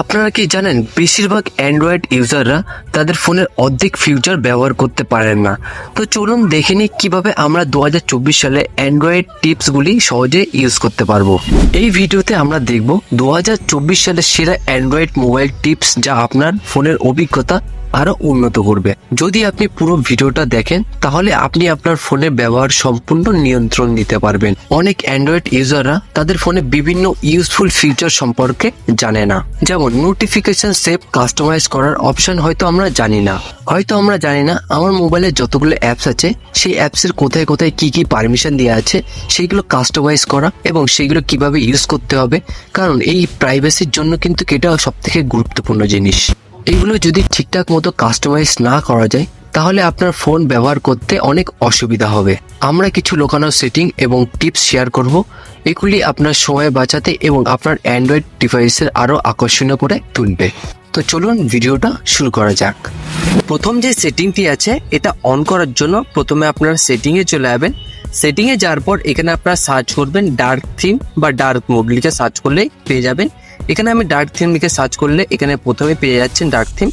আপনারা কি জানেন, বেশিরভাগ অ্যান্ড্রয়েড ইউজাররা তাদের ফোনের অর্ধেক ফিউচার ব্যবহার করতে পারেন না। তো চলুন দেখে নিই কীভাবে আমরা দু হাজার চব্বিশ সালে অ্যান্ড্রয়েড টিপসগুলি সহজে ইউজ করতে পারব। এই ভিডিওতে আমরা দেখব দু হাজার চব্বিশ সালে সেরা অ্যান্ড্রয়েড মোবাইল টিপস যা আপনার ফোনের অভিজ্ঞতা আরও উন্নত করবে। যদি আপনি পুরো ভিডিওটা দেখেন, তাহলে আপনি আপনার ফোনের ব্যবহার সম্পূর্ণ নিয়ন্ত্রণ নিতে পারবেন। অনেক অ্যান্ড্রয়েড ইউজাররা তাদের ফোনে বিভিন্ন ইউজফুল ফিচার সম্পর্কে জানে না। যেমন নোটিফিকেশন সেভ কাস্টমাইজ করার অপশন হয়তো আমরা জানি না। হয়তো আমরা জানি না আমার মোবাইলে যতগুলো অ্যাপস আছে, সেই অ্যাপসের কোথায় কোথায় কি কি পারমিশন দেওয়া আছে সেইগুলো কাস্টমাইজ করা এবং সেইগুলো কীভাবে ইউজ করতে হবে, কারণ এই প্রাইভেসির জন্য কিন্তু এটা সব থেকে গুরুত্বপূর্ণ জিনিস। এইগুলো যদি ঠিকঠাক মতো কাস্টমাইজ না করা যায়, তাহলে আপনার ফোন ব্যবহার করতে অনেক অসুবিধা হবে। আমরা কিছু লোকানো সেটিং এবং টিপস শেয়ার করব। এগুলি আপনার সময় বাঁচাতে এবং আপনার অ্যান্ড্রয়েড ডিভাইসের আরও আকর্ষণীয় করে তুলবে। তো চলুন ভিডিওটা শুরু করা যাক। প্রথম যে সেটিংটি আছে, এটা অন করার জন্য প্রথমে আপনার সেটিংয়ে চলে যাবেন। সেটিংয়ে যাওয়ার পর এখানে আপনারা সার্চ করবেন ডার্ক থিম বা ডার্ক মোড লিখে সার্চ করলেই পেয়ে যাবেন। এখানে আমি ডার্ক থিম লিখে সার্চ করলে এখানে প্রথমে পেয়ে যাচ্ছেন ডার্ক থিম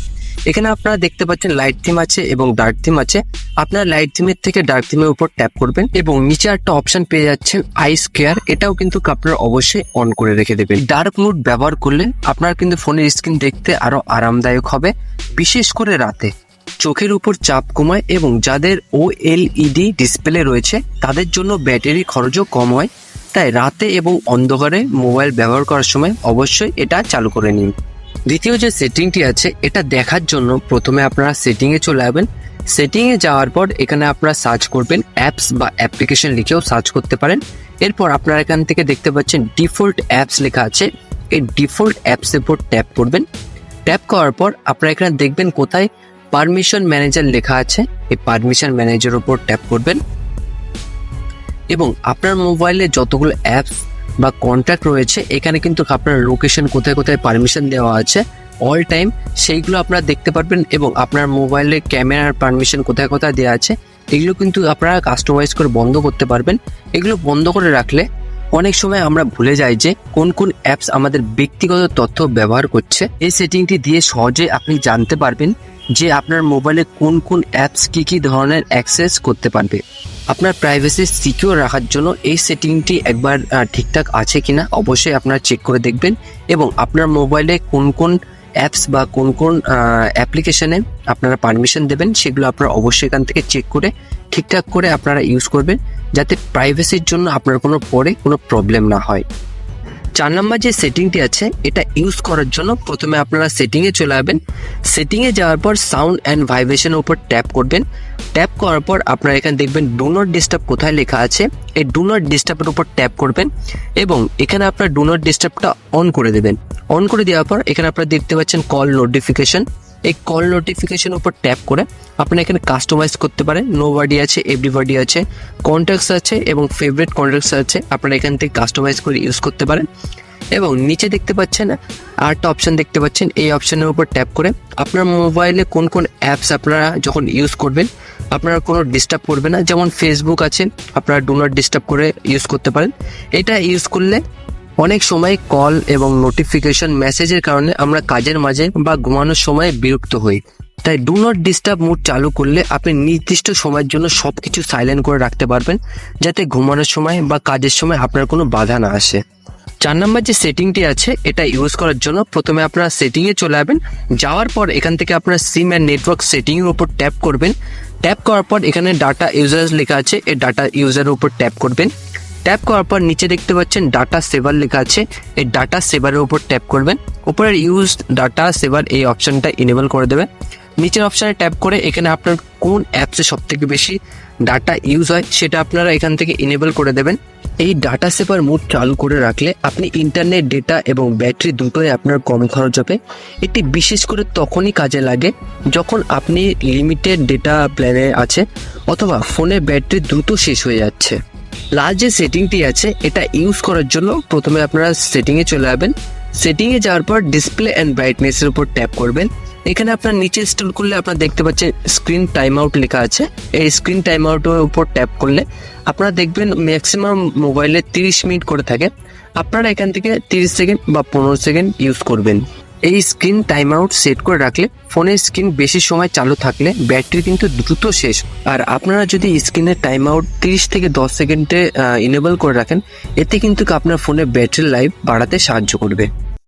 এখানে আপনারা দেখতে পাচ্ছেন লাইট থিম আছে এবং ডার্ক থিম আছে। আপনার লাইট থিমের থেকে ডার্ক থিমের উপর ট্যাপ করবেন এবং নিচে একটা অপশন পেয়ে যাচ্ছেন আইস কেয়ার এটাও কিন্তু আপনার অবশ্যই অন করে রেখে দেবেন। ডার্ক মুড ব্যবহার করলে আপনার কিন্তু ফোনের স্ক্রিন দেখতে আরও আরামদায়ক হবে, বিশেষ করে রাতে। চোখের উপর চাপ কমায় এবং যাদের ও এলইডি ডিসপ্লে রয়েছে, তাদের জন্য ব্যাটারি খরচও কম হয়। তাই রাতে এবং অন্ধকারে মোবাইল ব্যবহার করার সময় অবশ্যই এটা চালু করে নিন। দ্বিতীয় যে সেটিংটি আছে, এটা দেখার জন্য প্রথমে আপনারা সেটিংয়ে চলে যাবেন সেটিংয়ে যাওয়ার পর এখানে আপনারা সার্চ করবেন অ্যাপস বা অ্যাপ্লিকেশন লিখেও সার্চ করতে পারেন। এরপর আপনারা এখান থেকে দেখতে পাচ্ছেন ডিফল্ট অ্যাপস লেখা আছে। এই ডিফল্ট অ্যাপসের উপর ট্যাপ করবেন। ট্যাপ করার পর আপনারা এখানে দেখবেন কোথায় পারমিশন ম্যানেজার লেখা আছে। এই পারমিশন ম্যানেজার উপর ট্যাপ করবেন। এবং আপনার মোবাইলে যতগুলো অ্যাপস বা কন্ট্যাক্ট রয়েছে, এখানে কিন্তু আপনার লোকেশন কোথায় কোথায় পারমিশন দেওয়া আছে অল টাইম সেইগুলো আপনারা দেখতে পারবেন এবং আপনার মোবাইলে ক্যামেরার পারমিশন কোথায় কোথায় দেওয়া আছে, এগুলো কিন্তু আপনারা কাস্টমাইজ করে বন্ধ করতে পারবেন। এগুলো বন্ধ করে রাখলে অনেক সময় আমরা ভুলে যাই যে কোন কোন অ্যাপস আমাদের ব্যক্তিগত তথ্য ব্যবহার করছে। এই সেটিংটি দিয়ে সহজে আপনি জানতে পারবেন যে আপনার মোবাইলে কোন কোন অ্যাপস কি কি ধরনের অ্যাক্সেস করতে পারবে। আপনার প্রাইভেসি সিকিউর রাখার জন্য এই সেটিংটি একবার ঠিকঠাক আছে কিনা অবশ্যই আপনারা চেক করে দেখবেন এবং আপনার মোবাইলে কোন কোন অ্যাপস বা কোন কোন অ্যাপ্লিকেশনে আপনারা পারমিশন দেবেন সেগুলো আপনারা অবশ্যই এখান থেকে চেক করে, ঠিকঠাক করে আপনারা ইউজ করবেন যাতে প্রাইভেসির জন্য আপনার কোনো পরে কোনো প্রবলেম না হয়। চার নম্বর যে সেটিংটি আছে, এটা ইউজ করার জন্য প্রথমে আপনারা সেটিংয়ে চলে যাবেন সেটিংয়ে যাওয়ার পর সাউন্ড অ্যান্ড ভাইব্রেশনের উপর ট্যাপ করবেন। ট্যাপ করার পর আপনারা এখানে দেখবেন ডু নট ডিস্টার্ব কোথায় লেখা আছে। এই ডু নট ডিস্টার্বের উপর ট্যাপ করবেন এবং এখানে আপনার ডু নট ডিস্টার্বটা অন করে দেবেন। অন করে দেওয়ার পর এখানে আপনারা দেখতে পাচ্ছেন কল নোটিফিকেশন এই কল নোটিফিকেশন উপর ট্যাপ করে আপনি এখানে কাস্টমাইজ করতে পারেন। নো বাডি আছে এভরিবাডি আছে কন্ট্যাক্টস আছে এবং ফেভারিট কন্ট্যাক্টস আছে, আপনারা এখান থেকে কাস্টমাইজ করে ইউজ করতে পারেন। এবং নিচে দেখতে পাচ্ছেন, আরেকটা অপশন দেখতে পাচ্ছেন, এই অপশানের উপর ট্যাপ করে আপনার মোবাইলে কোন কোন অ্যাপস আপনারা যখন ইউজ করবেন, আপনারা কোনো ডিস্টার্ব করবে না। যেমন ফেসবুক আছে, আপনারা ডু ডিস্টার্ব করে ইউজ করতে পারেন। এটা ইউজ করলে অনেক সময় কল এবং নোটিফিকেশন মেসেজের কারণে আমরা কাজের মাঝে বা ঘুমানোর সময় বিরক্ত হই। তাই ডু নট ডিস্টার্ব মোড চালু করলে আপনি নির্দিষ্ট সময়ের জন্য সব কিছু সাইলেন্ট করে রাখতে পারবেন, যাতে ঘুমানোর সময় বা কাজের সময় আপনার কোনো বাধা না আসে। চার নাম্বার যে সেটিংটি আছে, এটা ইউজ করার জন্য প্রথমে আপনারা সেটিংয়ে চলে যাবেন যাওয়ার পর এখান থেকে আপনারা সিম অ্যান্ড নেটওয়ার্ক সেটিংয়ের উপর ট্যাপ করবেন। ট্যাপ করার পর এখানে ডাটা ইউজার্স লেখা আছে, এই ডাটা ইউজারের উপর ট্যাপ করবেন। ট্যাপ করার পর নিচে দেখতে পাচ্ছেন ডাটা সেভার লেখা আছে। এই ডাটা সেভারের উপর ট্যাপ করবেন। উপরের ইউজ ডাটা সেভার এই অপশনটা ইনেবল করে দেবেন। নিচের অপশানে ট্যাপ করে এখানে আপনার কোন অ্যাপসে সব থেকে বেশি ডাটা ইউজ হয় সেটা আপনারা এখান থেকে ইনেবল করে দেবেন। এই ডাটা সেভার মোড চালু করে রাখলে আপনি ইন্টারনেট ডেটা এবং ব্যাটারি দুটোই আপনার কম খরচ হবে। এটি বিশেষ করে তখনই কাজে লাগে যখন আপনি লিমিটেড ডেটা প্ল্যানে আছে অথবা ফোনে ব্যাটারি দ্রুত শেষ হয়ে যাচ্ছে। লাস্ট যে সেটিংটি আছে, এটা ইউজ করার জন্য প্রথমে আপনারা সেটিংয়ে চলে যাবেন সেটিংয়ে যাওয়ার পর ডিসপ্লে অ্যান্ড ব্রাইটনেসের উপর ট্যাপ করবেন। এখানে আপনার নিচে স্টল করলে আপনারা দেখতে পাচ্ছেন স্ক্রিন টাইম আউট লেখা আছে। এই স্ক্রিন টাইম আউটের উপর ট্যাপ করলে আপনারা দেখবেন ম্যাক্সিমাম মোবাইলে তিরিশ মিনিট করে থাকে। আপনারা এখান থেকে তিরিশ সেকেন্ড বা পনেরো সেকেন্ড ইউজ করবেন। এই স্ক্রিন টাইম আউট সেট করে রাখলে ফোনের স্ক্রিন বেশি সময় চালু থাকলে ব্যাটারি কিন্তু দ্রুত শেষ আর আপনারা যদি স্ক্রিনের টাইম আউট তিরিশ থেকে দশ সেকেন্ডে ইনেবল করে রাখেন, এতে কিন্তু আপনার ফোনের ব্যাটারি লাইফ বাড়াতে সাহায্য করবে।